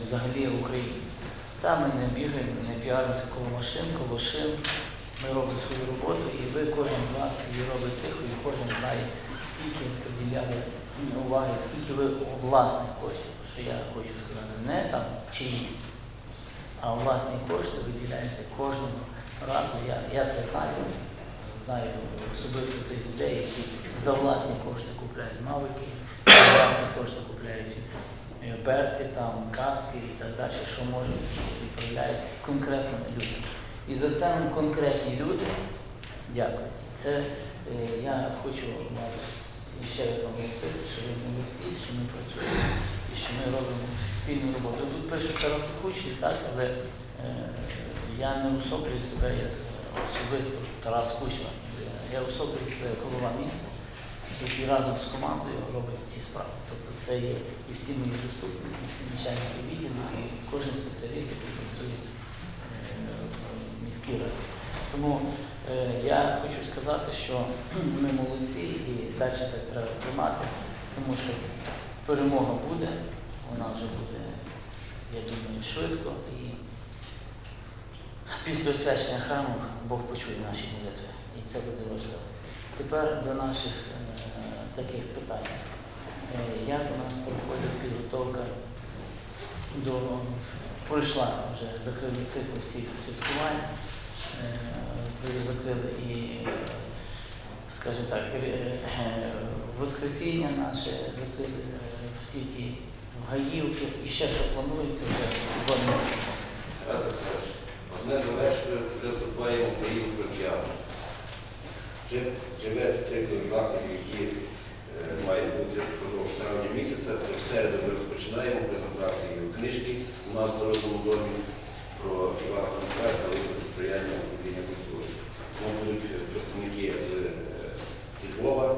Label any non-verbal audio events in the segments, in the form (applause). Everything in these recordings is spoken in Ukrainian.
взагалі Україні. Там ми не бігаємо, не піаримося коло машин, коло шин. Ми робимо свою роботу, і ви, кожен з вас її робить тихо, і кожен знає, скільки поділяли уваги, скільки ви власних коштів, що я хочу сказати, не там чиїсь, а власні кошти виділяєте кожного разу. Я, я це знаю, знаю особисто тих людей, які за власні кошти купляють мавики, за власні кошти купляють берці, там, каски і так далі, що можуть відправляють конкретно людям. І за це нам конкретні люди дякують. Це е, я хочу вас ще раз наголосити, що ви молодці, що ми працюємо і що ми робимо спільну роботу. Тут пишуть Тарас Кучмі, так, але е, я не особлюю себе як особисто Тарас Кучма. Я особлюю себе як голова міста, який разом з командою робить ці справи. Тобто це є і всі мої заступники, і всі начальники відділу, і кожен спеціаліст, який працює е, в міській раді. Тому е, я хочу сказати, що (clears throat) ми молодці і далі так треба тримати, тому що перемога буде, вона вже буде, я думаю, швидко. І після освячення храму Бог почує наші молитви. І це буде важливо. Тепер до наших е, таких питань. Е, як у нас проходить підготовка до пройшла вже закрили цикл всіх святкувань, е, закрили і, скажімо так, е, Воскресіння наше закрили всі ті гаївки і ще що планується вже в році. Одне завершує, вже вступаємо в країну фронтіану. Вже, вже весь цикл заходів, які мають бути впродовж травня місяця, в середу ми розпочинаємо презентацію книжки у нас в Народному домі про Івана Франка та лише сприяння управління культури. Тому будуть представники з, е, Львова,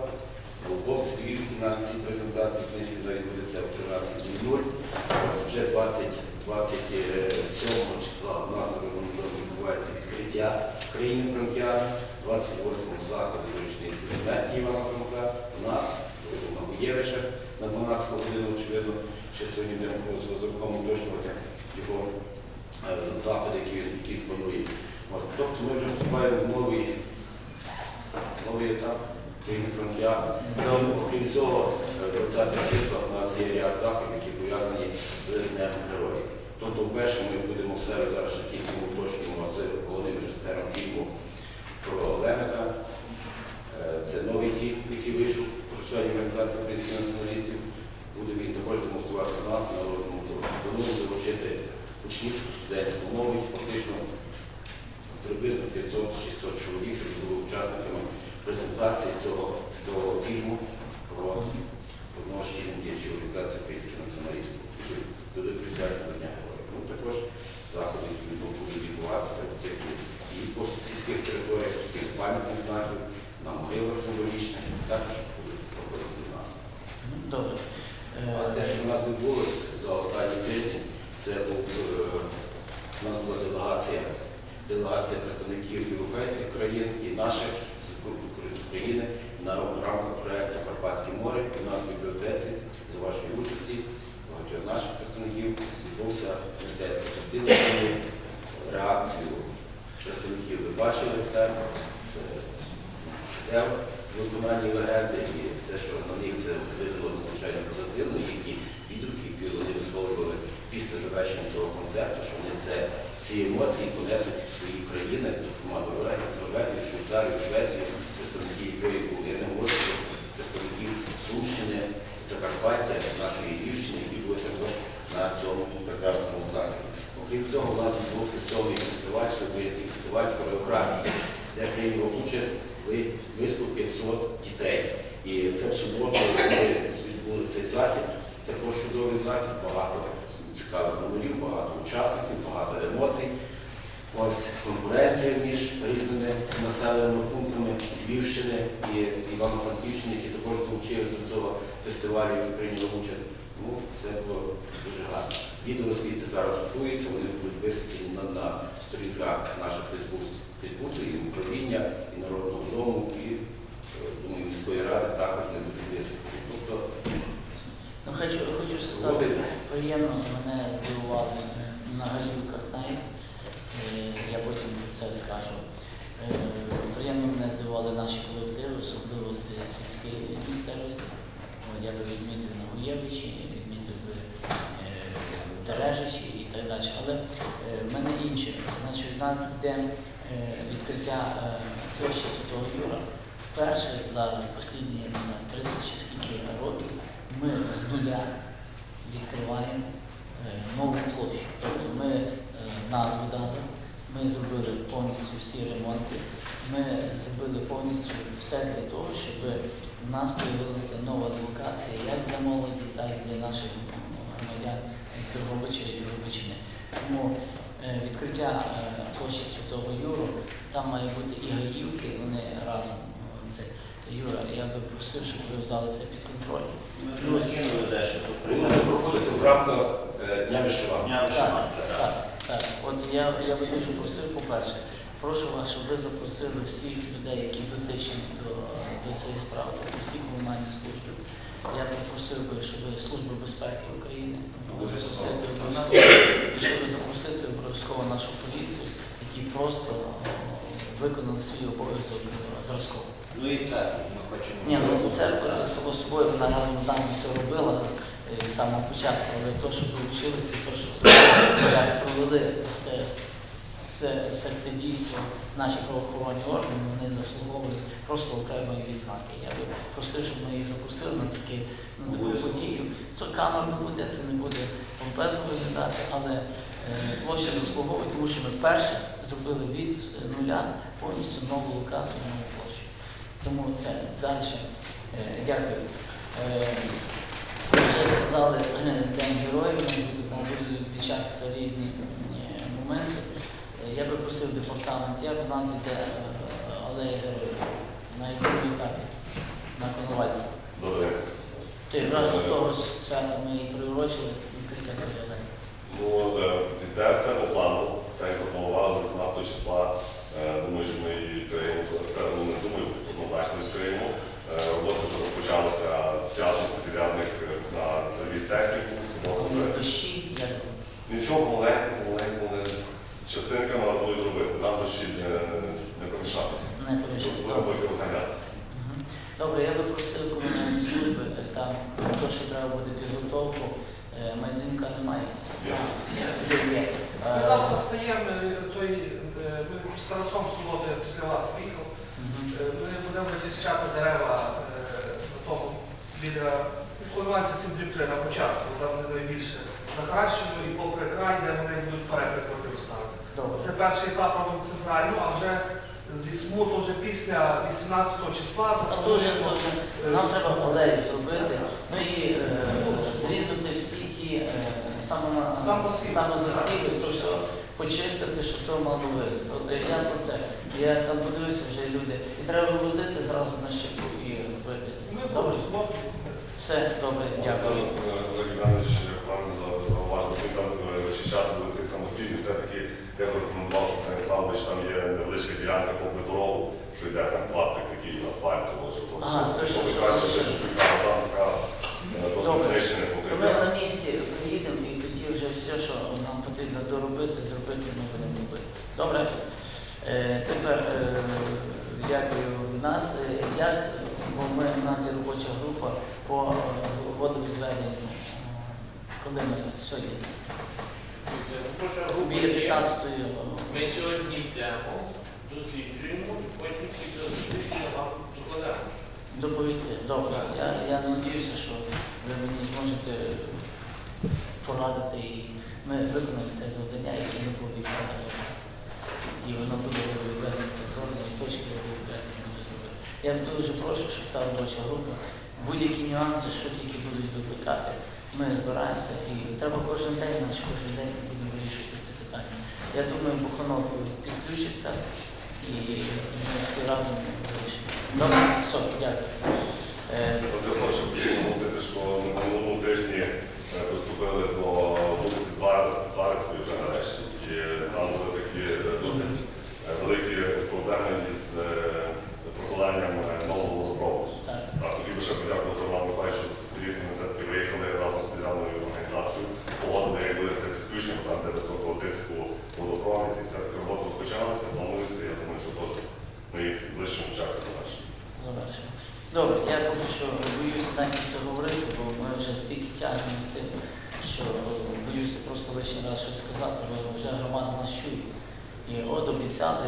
науковці львівські на цій презентації книжки вона відбудеться в 13.00. Ось вже 20, 27 числа у нас на відбувається відкриття країни Франкіани, 28 заходу до річниці смерті Івана Франка. У нас на Гуєвича на 12 годину, очевидно, ще сьогодні з розрахунком уточнювати його заходи, які він планує. Тобто ми вже вступаємо в новий, новий етап країни Франкіани. Окрім цього, е, 20 числа у нас є ряд заходів, які пов'язані з Днем Героїв. Тобто, вперше ми будемо в себе зараз ще тільки уточнюємо з головним режисером фільму про Лемека. Е, Це новий фільм, який вийшов про членів організації українських націоналістів. Буде він також демонструвати у нас на народному. Плануємо залучити учнівську студентську молодь, фактично приблизно 500-600 чоловік, щоб були учасниками презентації цього чудового фільму про одного з членів діячів організації українських націоналістів, які дадуть присвячення до Дня Героїв. Ну, також заходи, які будуть відбуватися в циклі і по сільських територіях, і пам'ятних знаків, на могилах символічних, також будуть проходити у нас. Ну, Добре. А те, що у нас відбулося за останні тижні, це був, е, у нас була делегація, делегація представників європейських країн і наших з з України на рамках проєкту Карпатське море. І у нас в бібліотеці за вашої участі багатьох наших представників відбувся мистецька частина фільму. реакцію представників ви бачили там. Це шедевр виконанні легенди, і те, що на них це виглянуло надзвичайно позитивно, їхні відгуки, які вони висловлювали завершення цього концерту, що вони це, ці емоції понесуть в свої країни, зокрема Норвегію, Швейцарію, Швецію, представники якої були, не говорю про представників Сумщини, Закарпаття, нашої Львівщини, які були також на цьому прекрасному заході. Окрім цього, у нас відбувся сьомий фестиваль, всеукраїнський фестиваль хореографії, де прийняли участь ви- близько 500 дітей. І це в суботу ми відбули цей захід. Також чудовий захід, багато багато учасників, багато емоцій. Ось конкуренція між різними населеними пунктами Львівщини і Івано-Франківщини, які також долучились до цього фестивалю, які прийняли участь. Ну, це було дуже гарно. Відеоосвіти зараз готуються, вони будуть висвітлені на, на сторінках наших Фейсбуці, і управління, і Народного дому, і е, думаю, міської ради також не будуть висвітлені. Тобто Ну, хочу, хочу сказати. Приємно мене здивували на галівках навіть. Е, Я потім це скажу. Е, Приємно мене здивували наші колективи, особливо з сільської місцевості. Я би відмітив Нагуєвичі, відмітив би е, Тережичі і так далі. Але в мене інше. Значить, у нас йде відкриття площі Святого Юра. Вперше за останні я 30 чи скільки років ми з нуля відкриваємо е, нову площу. Тобто ми е, назву дали, ми зробили повністю всі ремонти, ми зробили повністю все для того, щоб у нас з'явилася нова локація як для молоді, так і для наших громадян Дрогобича і Дрогобичини. Тому е, відкриття площі Святого Юру, там має бути і гаївки, вони разом. Це Юра, я би просив, щоб ви взяли це під контроль. Ми вже накинули дещо тут проходити в рамках е, Дня вишиванки, так. Так. От я, я би дуже просив, по-перше, прошу вас, щоб ви запросили всіх людей, які дотичні до, до цієї справи, тобто всі комунальні служби. Я би просив би, щоб Служба безпеки України запросити обов'язково, і щоб запросити обов'язково нашу поліцію, які просто виконали свій обов'язок е, зразково. Ну і церкву ми хочемо. Ні, ну це Так. само собою вона разом з нами все робила е, з самого початку, але то, що долучилися, то, що як провели все, все, все це дійство, наші правоохоронні органи, вони заслуговують просто окремої відзнаки. Я би просив, щоб ми їх запросили на такі на таку подію. Це камер не буде, це не буде помпезно виглядати, але площа заслуговує, тому що ми перші зробили від е, нуля повністю нову локацію, нову площу. Тому це далі. Е, Дякую. Е, ви Вже сказали е, День героїв, нас будуть- відмічатися різні е, моменти. Е, Я би просив департамент, як у нас йде е, алея героїв, на якому етапі, на Коновальці. Добре. То того свята ми і приурочили відкриття тої алеї. Ну, е, йде все по плану, так як запланували до 18 числа. Е, Думаю, що ми її відкриємо. Це ну, не думаю, однозначно відкриємо. Е, Роботи вже розпочалися з п'ятниці підв'язаних е, на ревіз техніку, в суботу Коли вже. дощі, як Нічого маленько, маленько, але частинками треба було зробити. Нам дощі не, не помішати. не перейшли. Будемо тільки розганяти. Мгм. Добре, я би просив комунальні служби, е, там то, що треба буде підготовку, е, майданка немає. Є. Є, є. Ми Е, завтра стаємо, е, той, е, ми з Тарасом в суботу я після вас приїхав. мгм. Е, Ми будемо дерева е, тому біля конвенції 7 на початку, там не найбільше захаращено і попри край, де вони будуть переприклади вставити. Це перший етап робимо центральну, а вже зі СМУ то вже після 18 числа вже е, нам треба алею зробити, ну і е, зрізати всі ті е, почистити, щоб то мало вигляд. От я про це. Я там подивився вже люди. І треба вивозити зразу на щепу і робити. Добре? Все, добре, дякую. Олег Іванович вам зауважив, що там е, вичищати буде цей самосій, все-таки я рекомендував, щоб це не стало, бо що там є невеличка ділянка попри дорогу, що йде там два-три такі асфальту, що що- що що- краще, що- що там така е, досить знищене То Ми на місці приїдемо і тоді вже все, що нам потрібно доробити, зробити, ми будемо робити. Добре? Е, тепер е, дякую. Нас е, як, бо ми, у нас є робоча група по е, водовідведенню. Е, Коли ми сьогодні? Біля 15-ї. Ми сьогодні йдемо, досліджуємо, потім дослідження вам докладаємо. Доповісти. Добре. Я, я надіюся, що ви мені зможете порадити і ми виконаємо це завдання, яке ми пообіцяли на місці. І воно буде відведено контрольної точки відведення буде зробити. Я дуже прошу, щоб та робоча група, будь-які нюанси, що тільки будуть викликати, ми збираємося і треба кожен день, значить кожен день будемо вирішувати це питання. Я думаю, Буханов підключиться і ми всі разом вирішимо. Добре, все, дякую. Е, що на минулому тижні е, приступили до вже нарешті. І там були такі е, досить е, великі проблеми із е, прокладанням нового водопроводу. Так. Би ще подякувати Роману за ці різні все-таки виїхали разом з підрядною організацією, погодили, якби це підключення, там, де високого тиску водопровід, і все-таки роботи розпочалися, планується, я думаю, що то ми їх ближчому часі завершимо. Завершимо. Добре, я поки що боюся навіть це говорити, бо ми вже стільки тягнемо з тим, що просто раз щось сказати, бо вже громада нас чує. І от обіцяли,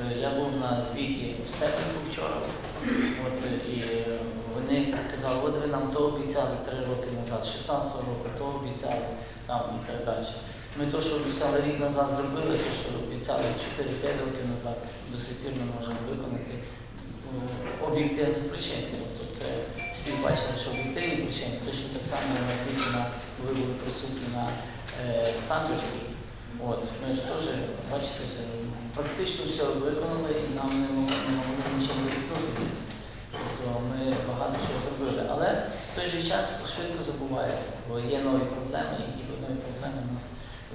е, я був на звіті в Степанку вчора, от, е, і е, вони казали, от ви нам то обіцяли три роки назад, 16-го року, то обіцяли там і так далі. Ми то, що обіцяли рік назад, зробили, то, що обіцяли 4-5 років назад, до сих пір не можемо виконати об'єктивних причин. Тобто це всі бачили, що об'єктивні причини, точно так само на звіті на ви були присутні на е, Самбірській. От, ми ж теж, бачите, практично все виконали і нам не могли, не могли. Тобто ми багато чого зробили. Але в той же час швидко забувається, бо є нові проблеми, і ті нові проблеми нас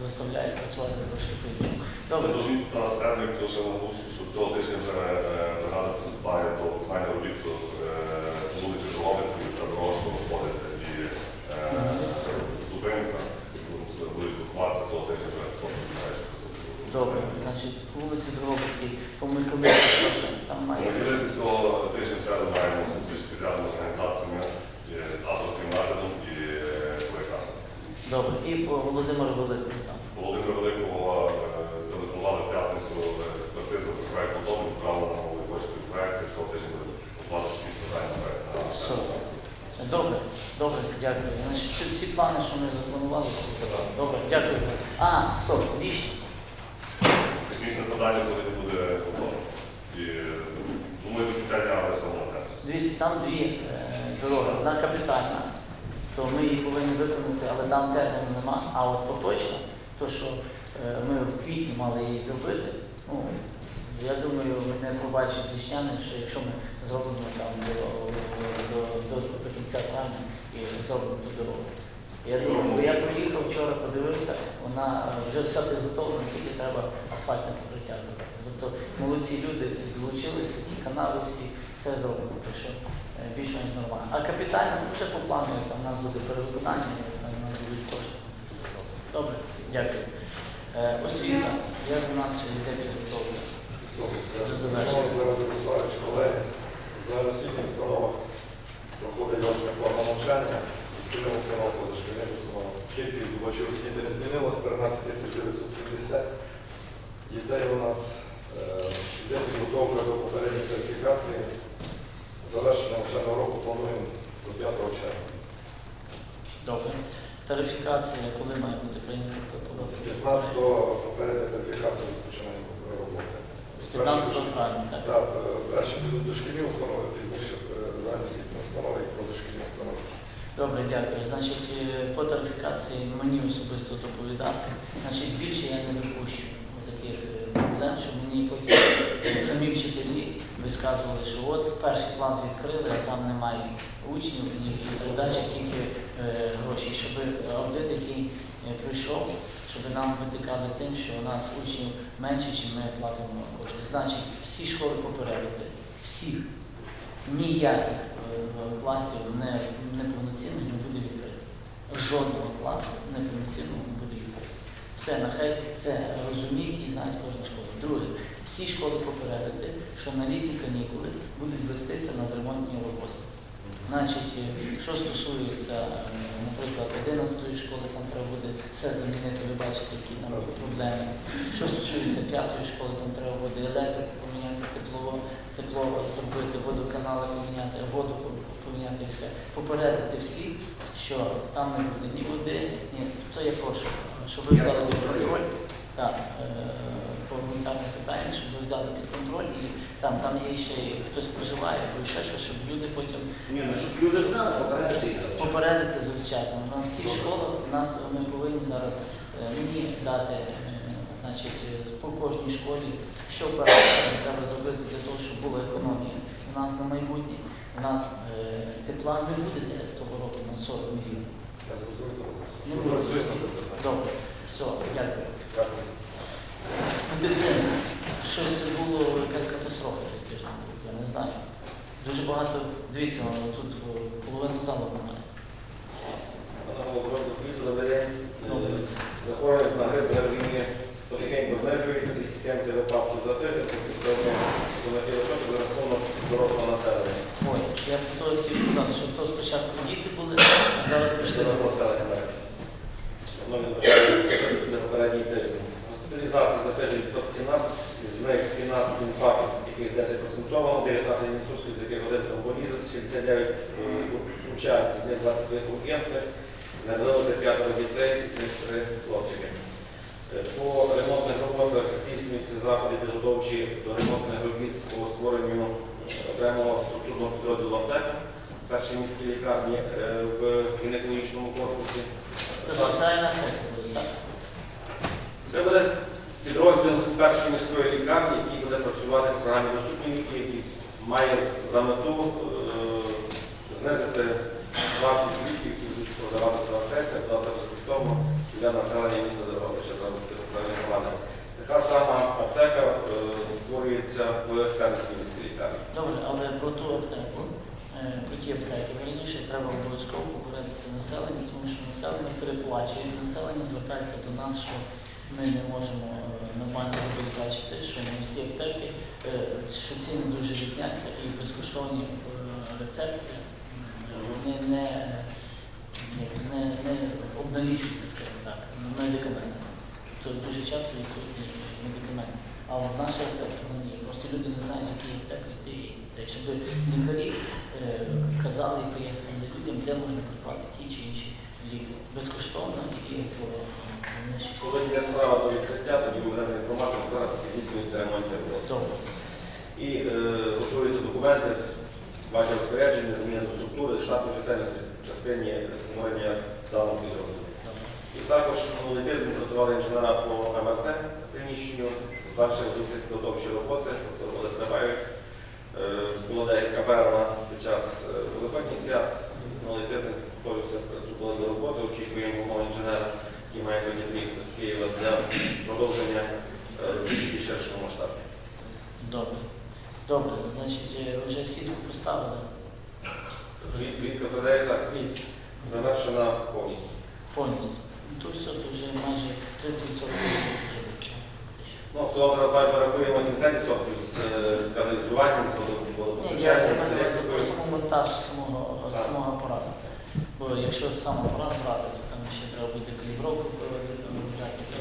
заставляють працювати трошки по-іншому. Добре, До міста Стерник дуже наголошую, що цього тижня вже е, бригада приступає до виконання робіт е, по вулиці Дроговицькій, це дорога, що розходиться і е, зупинка. Це буде блокуватися того тижня вже хлопці обіцяють, що присутні. добре. Значить, по вулиці Дрогобицькій, по там має Ми бути. цього тижня в середу маємо зустріч з підрядними організаціями е, з авторським наглядом і е, проєктами. Добре. І по Володимиру Великому там. Володимира Великого е, телефонували в п'ятницю е, експертизу про проект готовий, відправили на новий почтовий проект, і цього тижня буде оплата всіх питань на проект. Добре, добре, дякую. Значить, всі- всі плани, що ми запланували, все. Добре, дякую. А, стоп, рішення. Технічне завдання сьогодні буде готове. І е, думаю, до кінця дня виставимо на те. Дивіться, там дві е, дороги. Одна капітальна, то ми її повинні виконати, але там терміну нема. А от поточно, то що е, ми в квітні мали її зробити, ну, я думаю, мене пробачать лічняни, що якщо ми зробимо там до, до, до, до кінця травня і зробимо ту дорогу. Я думаю, бо я приїхав вчора, подивився, вона е, вже все підготовлена, тільки треба асфальтне покриття зробити. Тобто молодці люди долучилися, ті канали всі, все зроблено, так що е, більш-менш нормально. А капітально, ну, ще по плану, там у нас буде перевиконання, там у нас будуть кошти, це все зроблено. Добре, дякую. Е, освіта, як у нас йде підготовлення? Шановні колеги, зараз в освітніх установах проходить ваша форма навчання, шкільних установ, позашкільних установ. Кількість здобувачів освіти не змінилась, 13 тисяч 970. Дітей у нас е, йде підготовка до попередньої кваліфікації. Завершення навчального року плануємо до 5 червня. Добре. Тарифікація, коли має бути прийнята? З 15-го попередня кваліфікація розпочинаємо роботи. З 15 травня, так? Так, е, перші підуть дошкільні установи, пізніше е, загальноосвітні установи і позашкільні установи. Добре, дякую. Значить, е, по тарифікації мені особисто доповідати. Значить, більше я не допущу таких е, проблем, що мені потім самі вчителі висказували, що от перший клас відкрили, а там немає учнів і, і так далі, тільки е, гроші, щоб аудит, який прийшов, щоб нам витикали тим, що у нас учнів менше, ніж ми платимо кошти. Значить, всі школи попередити, всіх ніяких е, класів не, неповноцінних не буде відкрито. Жодного класу неповноцінного не буде відкрито. Все, нехай це розуміють і знають кожна школа. Друге, всі школи попередити, що на літні канікули будуть вестися на ремонтні роботи. Значить, е, що стосується, е, наприклад, 11 школи, там треба буде все замінити, ви бачите, які там проблеми. Що стосується 5 школи, там треба буде електрику поміняти, тепло, тепло зробити, водоканали поміняти, воду поміняти і все. Попередити всіх, що там не буде ні води, ні. То я прошу, щоб ви взяли під контроль. Так, е, по гуманітарних питаннях, щоб ви взяли під контроль і там, там є ще хтось проживає, або ще щось, щоб люди потім Ні, ну щоб люди знали, попередити їх попередити завчасно. На всіх школах у нас ми повинні зараз е, мені дати е, значить, по кожній школі, що треба зробити для того, щоб була економія. У нас на майбутнє, у нас е, тепла ви будете того року на 40 мільйонів. Я зрозумів. Не буде. над цим? Добре, все, дякую. Дякую. Медицина. Щось було, якась катастрофа цей тиждень був, я не знаю. Дуже багато, дивіться, тут половину залу немає. Захворювання на грип ГРВІ потихеньку знижується, 270 випадків за тиждень, тобто все одно за рахунок дорослого населення. Ой, я хотів сказати, що то спочатку діти були, а зараз пішли. Дорослого населення, так. Воно відповідає за попередній тиждень. Госпіталізація за тиждень 517, з них 17 інфарктів, яких 10 процентовано, 19 інсультів, з яких один тромболізис, 69 учать, них 23 народилося п'ятеро дітей, з них три хлопчики. Е, По ремонтних роботах здійснюються заходи підготовчі до ремонтних робіт по створенню окремого структурного підрозділу аптек в першій міській лікарні е, в гінекологічному корпусі. Це буде, підрозділ першої міської лікарні, який буде працювати в програмі доступні ліки, який має за мету е, знизити які будуть продаватися в аптеці, а це безкоштовно для населення міста Дорогобича за розпитування. Така сама аптека е, створюється в Стернській міській лікарні. Добре, але про ту аптеку, е, про ті аптеки, раніше треба обов'язково попередити населення, тому що населення переплачує, населення звертається до нас, що ми не можемо е, нормально забезпечити, що не всі аптеки, що ціни дуже різняться і безкоштовні рецепти вони не, не, не обналічуються, скажімо так, медикаментами. Тобто дуже часто відсутні медикаменти. А от наша аптека, ну ні, просто люди не знають, які аптеки йти. і Це, щоб лікарі е, казали і пояснювали людям, де можна придбати ті чи інші ліки. Безкоштовно і по нижчій Коли є справа до відкриття, тоді ми надаємо інформацію, що зараз здійснюється роботи. Добре. І е, готуються документи, ваші розпорядження, зміни структури, штатної чисельності частині створення даного підрозділу. І також минулий тиждень працювали інженера по МРТ приміщенню, далі ведуться підготовчі роботи, тобто роботи тривають. Е, Була деяка перерва під час е, Великодніх свят. Минулий тиждень повністю приступили до роботи, очікуємо мого інженера, який має сьогодні приїхати з Києва для продовження е, робіт в ширшому масштабі. Добре. Добре, значить, вже сітку поставили Від, від так стоїть завершена повністю. повністю. То все, вже майже 30% вже. Ну, в цілому зараз бачимо, рахуємо 70% з е, каналізуванням, з водопостачанням, з електрикою. саму монтаж самого, самого апарату. Бо якщо сам апарат брати, то там ще треба буде калібровку проводити,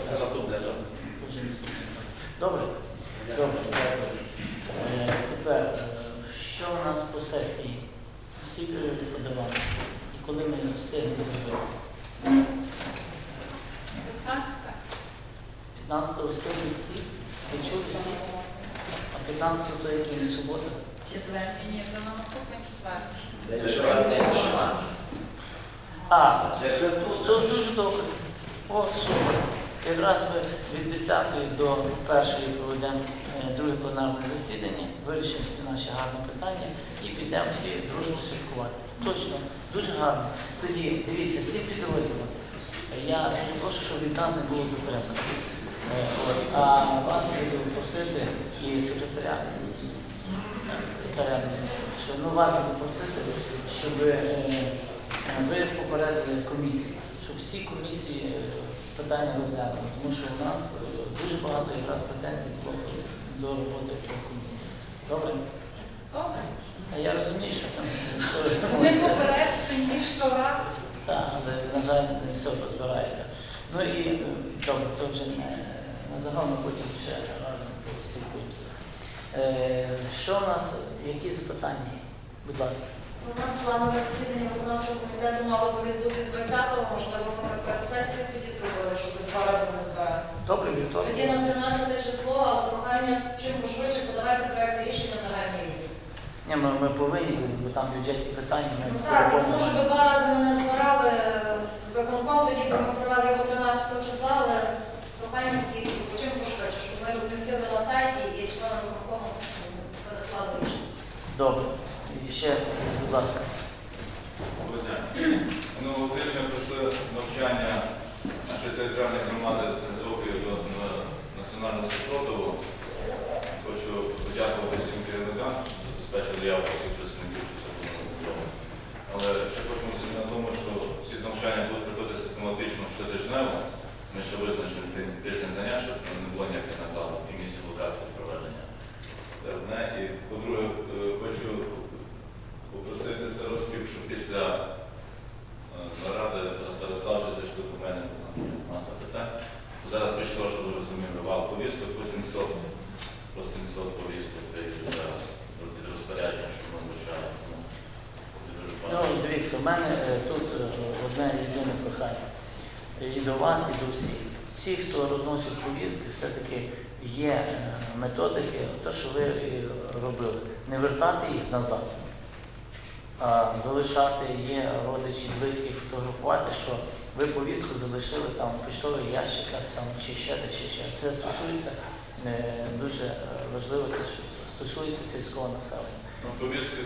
Це наступне, так. Дуже наступне. Добре? Добре, дякую. Е, Тепер, е, що у нас по сесії? Всі е, подавали. І коли ми встигнемо зробити? 15 встигнуть всі? Ви чули всі? А 15 то який не субота? Четвертий, ні, це на наступний четвертий. Це ж раз день вишиванки. А, Це дуже добре. О, супер. Якраз ми від 10 до 1 проведемо е, друге пленарне засідання, вирішимо всі наші гарні питання і підемо всі дружно святкувати. Точно, дуже гарно. Тоді дивіться, всі підрозділи. Я дуже прошу, щоб від нас не було затримки. Е, А вас буду просити і секретаря, секретаря, що ну, вас буду просити, щоб е, ви попередили комісії, щоб всі комісії питання розглянули, тому що у нас е, дуже багато якраз претензій до роботи по комісії. Добре? Добре. Та я розумію, що це Ми попередили ніж щораз. так, але, на жаль, не все розбирається. Ну і е, добре, то вже не, на загал ми потім ще разом поспілкуємося. Е, що у нас, які запитання? Будь ласка. У нас планове засідання виконавчого комітету мало би відбутись 20-го, можливо, ми перед сесією тоді зробили, щоб два рази не збирати. Добре, вівторок. Тоді на 13 число, але прохання чим швидше подавайте проект рішення загальний. Ні, ми, ми повинні, бо там бюджетні питання, ми Ну так, тому що два рази ми не збирали е, з виконком, тоді би ми провели його 13 числа, але прохання всіх, щоб ми розмістили на сайті і членам виконкому переслали рішення. Добре. І ще, будь ласка. Доброго дня. Минулого тижня пройшли навчання нашої територіальної громади рухів до на- національного супротиву. Хочу подякувати всім керівникам, що забезпечили явку всіх представників, що це було відомо. Але ще хочемо звернути на тому, що ці навчання будуть проходити систематично щотижнево. Ми ще визначили ти- тиждень занять, щоб не було ніяких накладів і місце локації проведення. Це одне. І по-друге, е, хочу попросити старостів, щоб після е, наради Старославжа зайшли до мене там маса питань. Зараз прийшло, щоб ви розуміли, вал повісток по 700, по 700 повісток дають зараз під розпорядження, що ми лишаємо. Ну, дуже Ну, багато. дивіться, в мене е, тут е, одне єдине прохання. І до вас, і до всіх. Всі, хто розносить повістки, все-таки є е, методики, те, що ви робили. Не вертати їх назад, а залишати є родичі, близькі, фотографувати, що ви повістку залишили там в поштових ящиках там, чи ще де, чи ще. Це стосується е, дуже е, важливо, це що стосується сільського населення. Ну, повістки.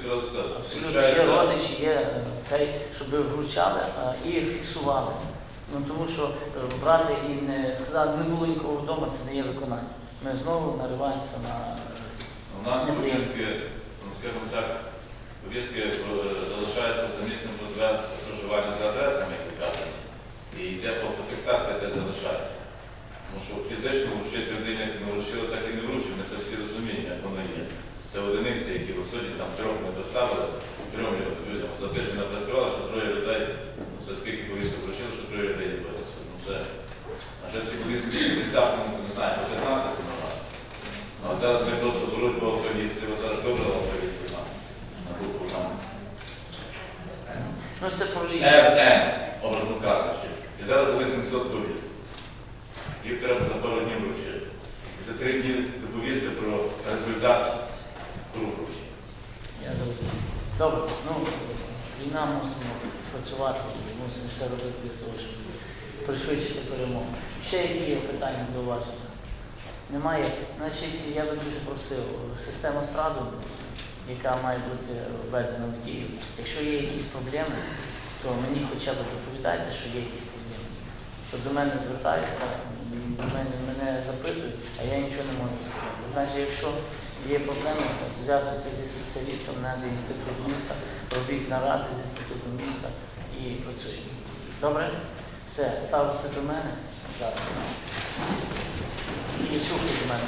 Абсолютно є родичі, є е, цей, щоб вручали е, і фіксували. Ну тому що е, брати і не сказати, не було нікого вдома, це не є виконання. Ми знову нариваємося на У нас повістки, ну, скажімо так, повістки е, залишаються за місцем проживання- за адресами, як ви кажете, і йде фотофіксація, де залишається. Тому що фізично вручити людині, як не вручили, так і не вручили, ми це всі розуміємо, як воно є. Це одиниці, які от сьогодні там трьох ми доставили, трьом людям за тиждень напрацювали, що троє людей, ну це скільки повісток вручили, що троє людей не винесли. Ну це, а вже ці повістки 50, ну не знаю, по 15 немає. Ну, а зараз ми просто боротьба поліції, от зараз вибрала поліцію на, на групу там. ну це про лічення. РН, образно кажучи. І зараз були 700 повісток. Їх треба за пару днів вручити. І за три дні доповісти про результат кругу. Я зрозумів. Добре, ну війна мусимо працювати і мусимо все робити для того, щоб пришвидшити перемогу. Ще які є питання, зауваження? Немає. Значить, я би дуже просив систему страду, яка має бути введена в дію. Якщо є якісь проблеми, то мені хоча б доповідайте, що є якісь проблеми. То до мене звертаються, мене, мене запитують, а я нічого не можу сказати. Значить, якщо є проблеми, зв'язуйтесь зі спеціалістом на зі інститут міста, робіть наради з інститутом міста і працюємо. Добре? Все, ставте до мене зараз. І слухайте до мене.